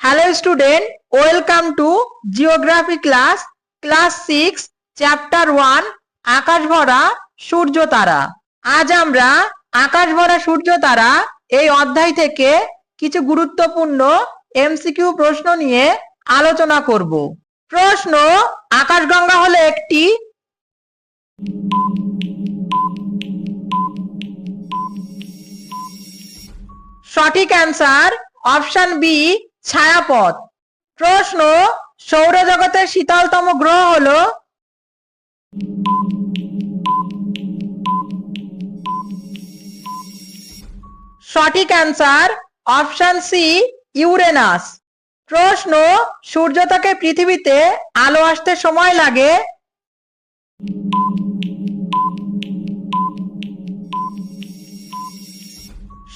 Hello student welcome to geography class class six chapter one আকাশ ভরা সূর্য তারা। আজ আমরা আকাশ ভরা সূর্য তারা এই অধ্যায় থেকে কিছু গুরুত্বপূর্ণ এমসিকিউ প্রশ্ন নিয়ে আলোচনা করব। প্রশ্ন, আকাশগঙ্গা হলো একটি সঠিক অ্যান্সার অপশন বি ছায়াপথ। প্রশ্ন, সৌরজগতের শীতলতম গ্রহ হলো? সঠিক অ্যান্সার, অপশন সি, ইউরেনাস। প্রশ্ন, সূর্য থেকে পৃথিবীতে আলো আসতে সময় লাগে?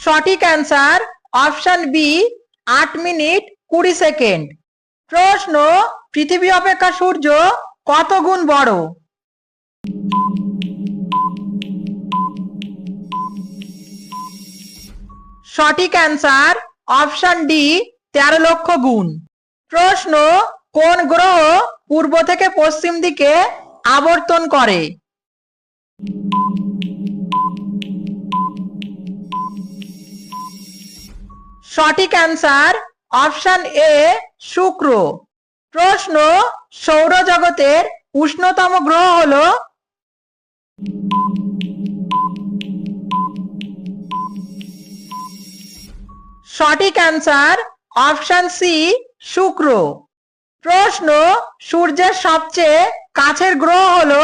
সঠিক অ্যান্সার, অপশন বি আট মিনিট কুড়ি সেকেন্ড। প্রশ্ন, পৃথিবী অপেক্ষা সূর্য কত গুণ বড়? সঠিক অ্যান্সার, অপশন ডি, তেরো লক্ষ গুণ। প্রশ্ন, কোন গ্রহ পূর্ব থেকে পশ্চিম দিকে আবর্তন করে? সঠিক অ্যান্সার অপশন এ শুক্র। প্রশ্ন, সৌরজগতের উষ্ণতম গ্রহ হল? সঠিক অ্যান্সার অপশন সি শুক্র। প্রশ্ন, সূর্যের সবচেয়ে কাছের গ্রহ হলো?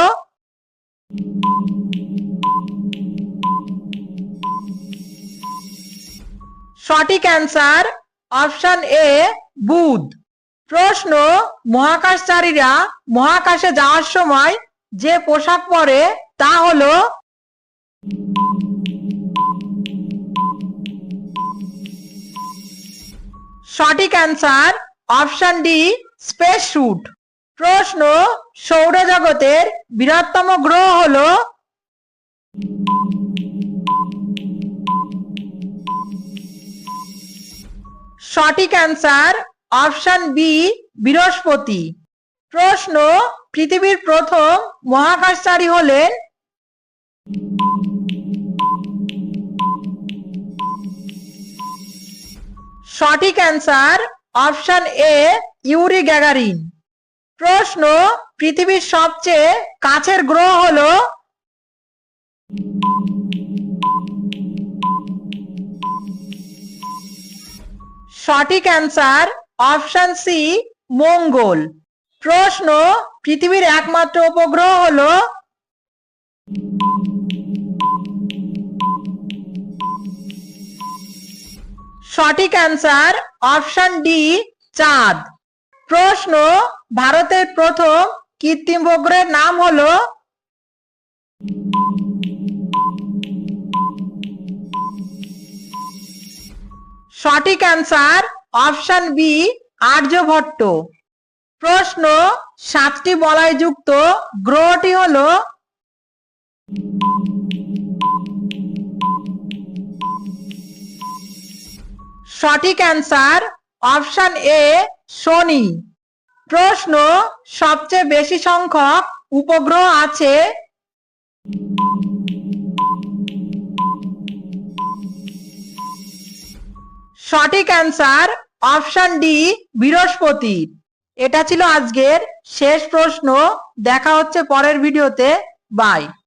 সঠিক অ্যান্সার অপশন এ বুধ। প্রশ্ন, মহাকাশচারীরা মহাকাশে যাওয়ার সময় যে পোশাক পরে তা হলো সঠিক answer option D space suit প্রশ্ন, সৌরজগতের বৃহত্তম গ্রহ হলো সঠিক অ্যান্সার অপশন বি বৃহস্পতি। প্রশ্ন, পৃথিবীর প্রথম মহাকাশচারী হলেন? সঠিক answer option A Yuri Gagarin. প্রশ্ন, পৃথিবীর সবচেয়ে কাছের গ্রহ হলো সঠিক অ্যান্সার অপশন সি মঙ্গল। প্রশ্ন, পৃথিবীর একমাত্র উপগ্রহ হলো? সঠিক অ্যান্সার অপশন ডি চাঁদ। প্রশ্ন, ভারতের প্রথম কৃত্রিম উপগ্রহের নাম হলো? সঠিক অ্যান্সার অপশন বি আর্যভট্ট। প্রশ্ন, সাতটি বলয়যুক্ত গ্রহটি হলো সঠিক অ্যান্সার অপশন এ শনি। প্রশ্ন, সবচেয়ে বেশি সংখ্যক উপগ্রহ আছে সঠিক অ্যান্সার অপশন ডি বৃহস্পতি। এটা ছিল আজকের শেষ প্রশ্ন। দেখা হচ্ছে পরের ভিডিওতে বাই